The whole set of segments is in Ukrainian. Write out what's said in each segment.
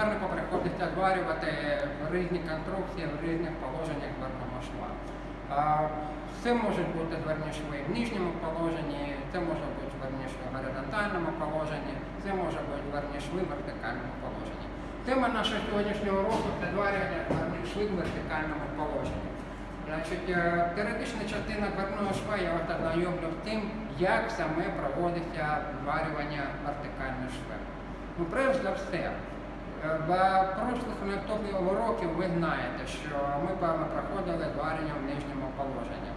зварнику приходиться зварювати різні конструкції в різних положеннях дверного шва. Це можуть бути дверні шви в нижньому положенні, це може бути дверні шви в горизонтальному положенні, це може бути дверні шви в вертикальному положенні. Тема нашого сьогоднішнього уроку це зварювання дверних швів в вертикальному положенні. Значить, е, теоретична частина дверного шва я вас ознайомлю з тим, як саме проводиться зварювання вертикальних швів. Ну, перш за все, в прошлих наступних уроків ви знаєте, що ми вами проходили зварення в нижньому положенні.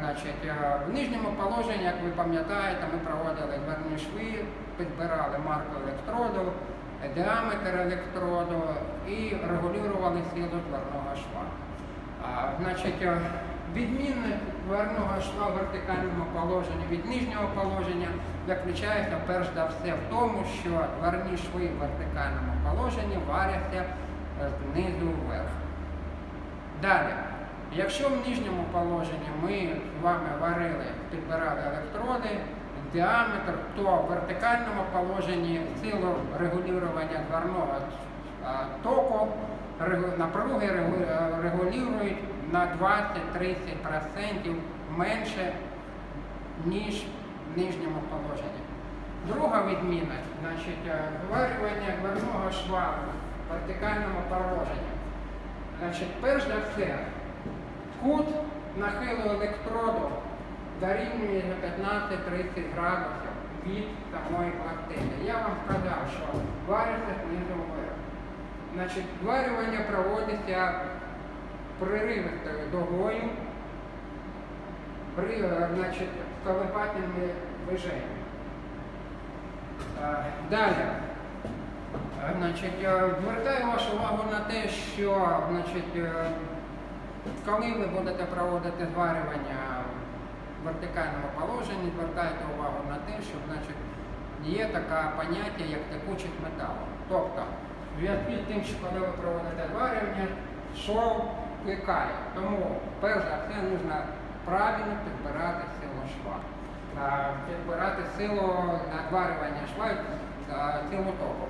Значить, е, в нижньому положенні, як ви пам'ятаєте, ми проводили дверні шви, підбирали марку електроду, діаметр електроду і регулювали силу дверного шва. Значить, відмінність дверного шва в вертикальному положенні від нижнього положення заключається перш за все в тому, що дверні шви в вертикальному положенні варяться знизу вверх. Далі, якщо в нижньому положенні ми з вами варили, підбирали електроди, діаметр, то в вертикальному положенні силу регулювання дверного току напруги регу- е, регулюють на 20-30% менше, ніж в нижньому положенні. Друга відмінність, значить, е, зварювання дверного шва в вертикальному положенні. Значить, перш за все, кут нахилу електроду дорівнює на 15-30 градусів від самої пластини. Я вам сказав, що вариться знизу вверх. Значить, зварювання проводиться приривистою дугою, при, е, значить, з коливательними. Е, Далі. Е, Значить, е, звертаю вашу увагу на те, що значить, е, коли ви будете проводити зварювання в вертикальному положенні, звертайте увагу на те, що значить, є таке поняття, як текучість металу. Тобто, зв'язку тим, що коли ви проводите зварювання, шов пікає. Тому, перш за все, потрібно правильно підбирати силу шва. Підбирати силу надварювання шва, току.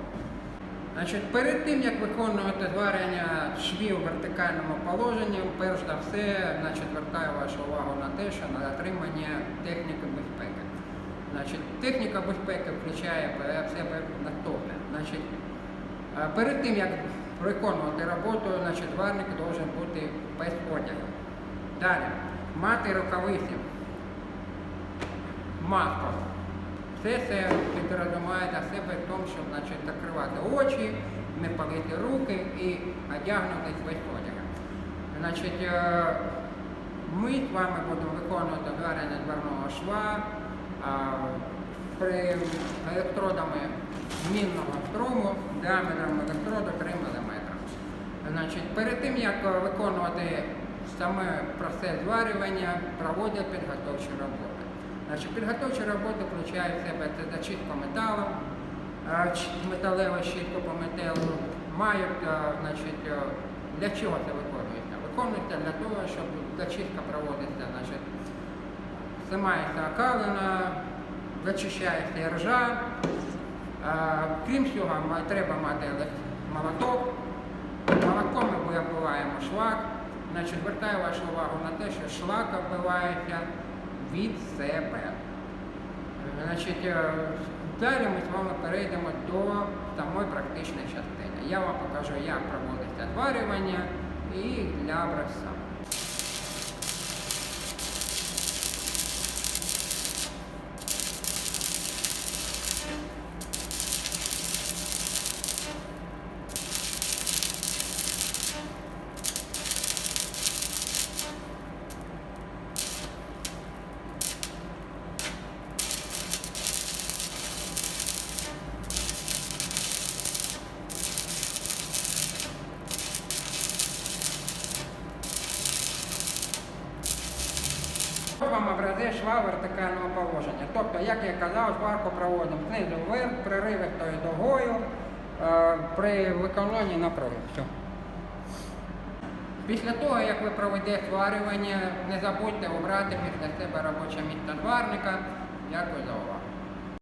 Значить, перед тим, як виконувати зварення швів в вертикальному положенні, перш за все, значить, звертаю вашу увагу на те, що на дотримання техніки безпеки. Значить, техніка безпеки включає в себе наступне. Значить, перед тим, як виконувати роботу, значить, зварник має бути без одягу. Далі, мати рукавиці, маску. Все це підрозуміє для себе в тому, щоб значить, закривати очі, не палити руки і одягнутися без одягу. Значить, е, ми з вами будемо виконувати зварення дверного шва при електродами мінного струму діаметром електроду 3 мм. Значить, перед тим, як е, виконувати саме процес зварювання, проводять підготовчі роботи. Значить, підготовчі роботи включають в себе це зачистку металу, е, металеву щітку по металу, мають, е, значить, для чого це виконується? Виконується для того, щоб зачистка проводиться, значить, знімається окалина, зачищається ржа. Крім цього, треба мати молоток. Молотком ми оббиваємо шлак. Значить, звертаю вашу увагу на те, що шлак оббивається від себе. Значить, е, далі ми з вами перейдемо до самої практичної частини. Я вам покажу, як проводиться зварювання і для образця. Ось вам образець шва вертикального положення. Тобто, як я казав, зварку проводимо знизу вверх, приривистою дугою е, при виконанні напруги. Після того, як ви проведете сварювання, не забудьте обрати після себе робоче місце зварника. Дякую за увагу.